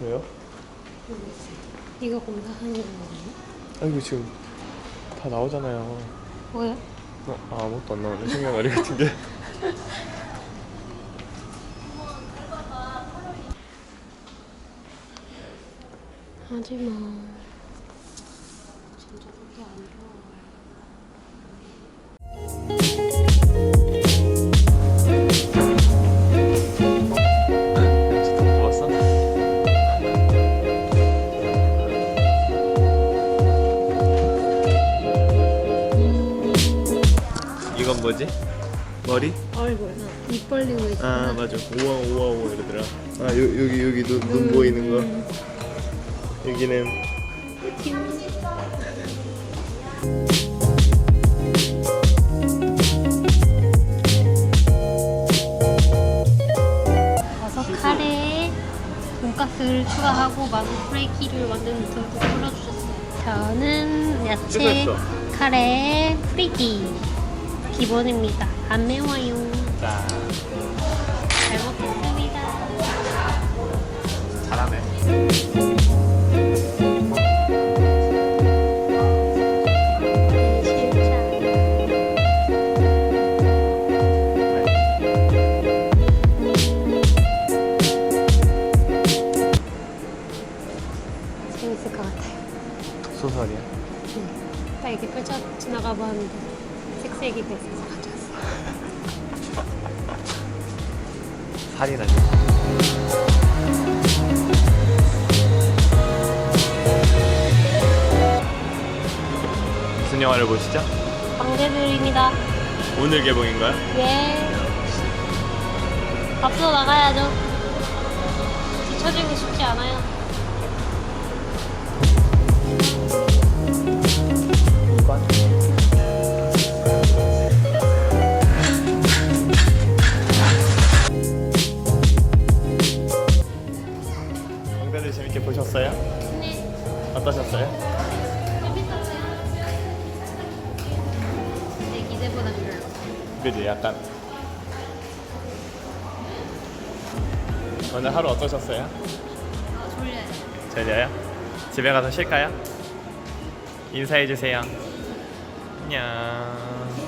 왜요? 이거 검사하는 거 아니에요? 아 이거 지금 다 나오잖아요. 뭐야? 어, 아, 아무것도 안 나오네. 생년월일 같은 게. 하지마. 진짜 그게 안 좋아. 뭐지? 머리? 얼굴. 입 벌리고 있어. 아 맞아 우와 우와 우와 이러더라 아 요, 여기 여기 눈, 눈 보이는 거 여기는 버섯 카레에 돈가스를 추가하고 마늘 프레이키를 완전 듬뿍 뿌려주셨어요. 저는 야채. 카레 프리기 기본입니다. 안 매워요. 자 잘 먹겠습니다. 잘하네 재밌을 것 같아요. 소설이야? 딱 이렇게 펼쳐 지나가 봤는데 색색이 돼서 가져왔어요. 살이라니 무슨 영화를 보시죠? 광대들입니다. 오늘 개봉인가요? 예. 앞서 나가야죠. 뒤처지고 싶지 않아요. 보셨어요? 네. 어떠셨어요? 기대보다 별로. 그지 약간 오늘 하루 어떠셨어요? 아, 졸려요. 졸려요? 집에 가서 쉴까요? 인사해 주세요. 안녕.